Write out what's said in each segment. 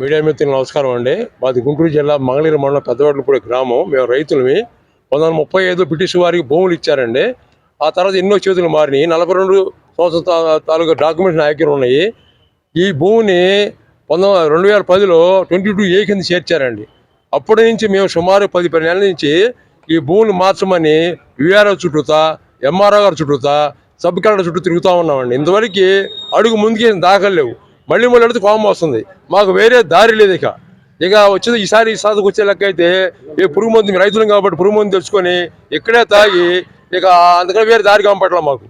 Media మిత్రులు నమస్కారం అండి. మాది గుంటూరు జిల్లా మంగళగిరి మండలం పెద్దవాడ్లపూడి గ్రామం. మేము రైతులమి. వంద వందల ముప్పై ఐదు బ్రిటిష్ వారికి భూములు ఇచ్చారండి. ఆ తర్వాత ఎన్నో చేతులు మారినాయి. నలభై రెండు సంవత్సరం తాలూకా డాక్యుమెంట్స్ నా దగ్గర ఉన్నాయి. ఈ భూమిని పంతొమ్మిది రెండు వేల పదిలో ట్వంటీ టూ ఏ కింద చేర్చారండి. అప్పటి నుంచి మేము సుమారు పది పది నెలల నుంచి ఈ భూమిని మార్చమని యూఆర్ఓ చుట్టూతా ఎంఆర్ఓ గారు చుట్టూతా సబ్ కలెక్టర్ చుట్టూ తిరుగుతూ ఉన్నామండి. ఇంతవరకు అడుగు ముందుకే దాఖలు లేవు. మళ్ళీ మళ్ళీ అడిగితే కోపం వస్తుంది. మాకు వేరే దారి లేదు ఇక. ఇక వచ్చేది ఈసారి ఈ సాధకు వచ్చే లెక్క అయితే ఏ పురుగు మందు రైతులం కాబట్టి పురుగు మందు తెచ్చుకొని ఇక్కడే తాగి ఇక అందుకని వేరే దారి కంపట్ల మాకు.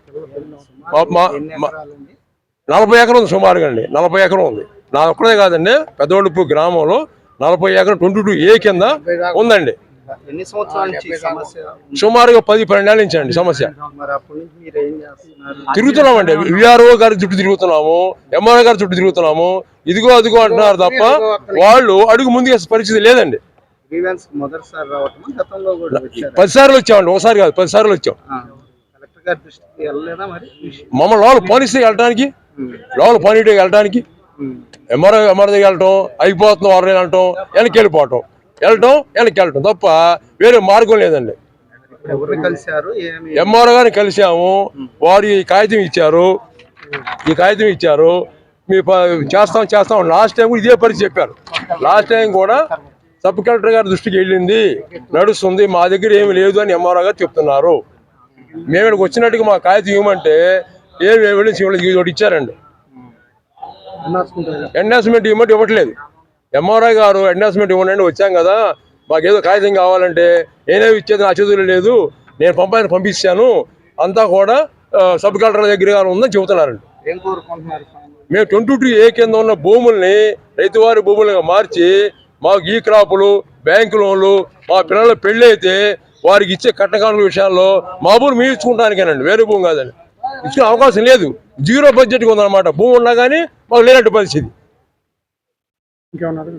నలభై ఎకరం ఉంది సుమారుగా అండి. నలభై ఎకరం ఉంది. నా ఒక్కడే కాదండి పెద్దవాళ్ళపు గ్రామంలో నలభై ఎకరం ట్వంటీ టూ ఏ కింద ఉందండి. ఎన్ని సంవత్సరాల నుంచి సమస్య? సుమారుగా పది పన్నెండు నెలల నుంచి అండి సమస్య. మరి అప్పటి నుంచి మీరు ఏం చేస్తున్నారు? తిరుగుతున్నామండి. విఆర్ఓ గారి చుట్టూ తిరుగుతున్నాము ఎంఆర్ఓ గారి చుట్టూ తిరుగుతున్నాము. ఇదిగో అదిగో అంటున్నారు తప్ప వాళ్ళు అడుగు ముందుకు వేసే పరిస్థితి లేదండి. గ్రీవెన్స్ మొదటిసారి రావటం గతంలో కూడా వచ్చారు? పది సార్లు వచ్చామండి. ఒకసారి కాదు పది సార్లు వచ్చాం కలెక్టర్ గారి దృష్టికి వెళ్ళలేదా మరి? విషయం? మమ్మల్ని లోపల పోనిస్తే వెళ్ళడానికి లోపల పోనీటే వెళ్ళడానికి. ఎంఆర్ఓ ఎంఆర్ఓ దగ్గర వెళ్ళటం అయిపోతుంది వారు వెళ్ళటం వెనక్కి వెళ్ళిపోవటం. వెళ్ళటం వెనక్కి వెళ్ళటం తప్ప వేరే మార్గం లేదండి. ఎంఆర్ఓ గారిని కలిసాము వారు ఈ కాగితం ఇచ్చారు. ఈ కాగితం ఇచ్చారు. మీ చేస్తాం చేస్తాం. లాస్ట్ టైం కూడా ఇదే పరిస్థితి చెప్పారు. లాస్ట్ టైం కూడా సబ్ కలెక్టర్ గారి దృష్టికి వెళ్ళింది. నడుస్తుంది. మా దగ్గర ఏమి లేదు అని ఎంఆర్ఓ గారు చెప్తున్నారు. మేము ఇక్కడికి వచ్చినట్టుగా మా కాగితం ఇవ్వమంటే ఏమి ఒకటి ఇచ్చారండి. ఎండాస్మెంట్ ఇవ్వమంటే ఇవ్వట్లేదు. ఎంఆర్ఐ గారు ఎండాస్మెంట్ ఇవ్వండి వచ్చాం కదా. మాకు ఏదో కాగితం కావాలంటే నేనేమి ఇచ్చేది నా చేతుల్లో లేదు. నేను పంపాయని పంపించాను. అంతా కూడా సబ్ కలెక్టర్ దగ్గర ఉందని చెబుతున్నారండి? మేము ట్వంటీ టూ ఏ కింద ఉన్న భూముల్ని రైతువారి భూములుగా మార్చి మాకు ఈ క్రాపులు బ్యాంకు లోన్లు మా పిల్లల పెళ్ళి అయితే వారికి ఇచ్చే కట్టకానుల విషయాల్లో మా భూమి మేము ఇచ్చుకుంటానికేనండి. వేరే భూమి కాదండి. ఇచ్చుకునే అవకాశం లేదు. జీరో బడ్జెట్గా ఉందన్నమాట. భూమి ఉన్నా కానీ మాకు లేనట్టు పరిస్థితి. ਠੀਕ ਹੈ ਉਹਨਾਂ ਦੇ।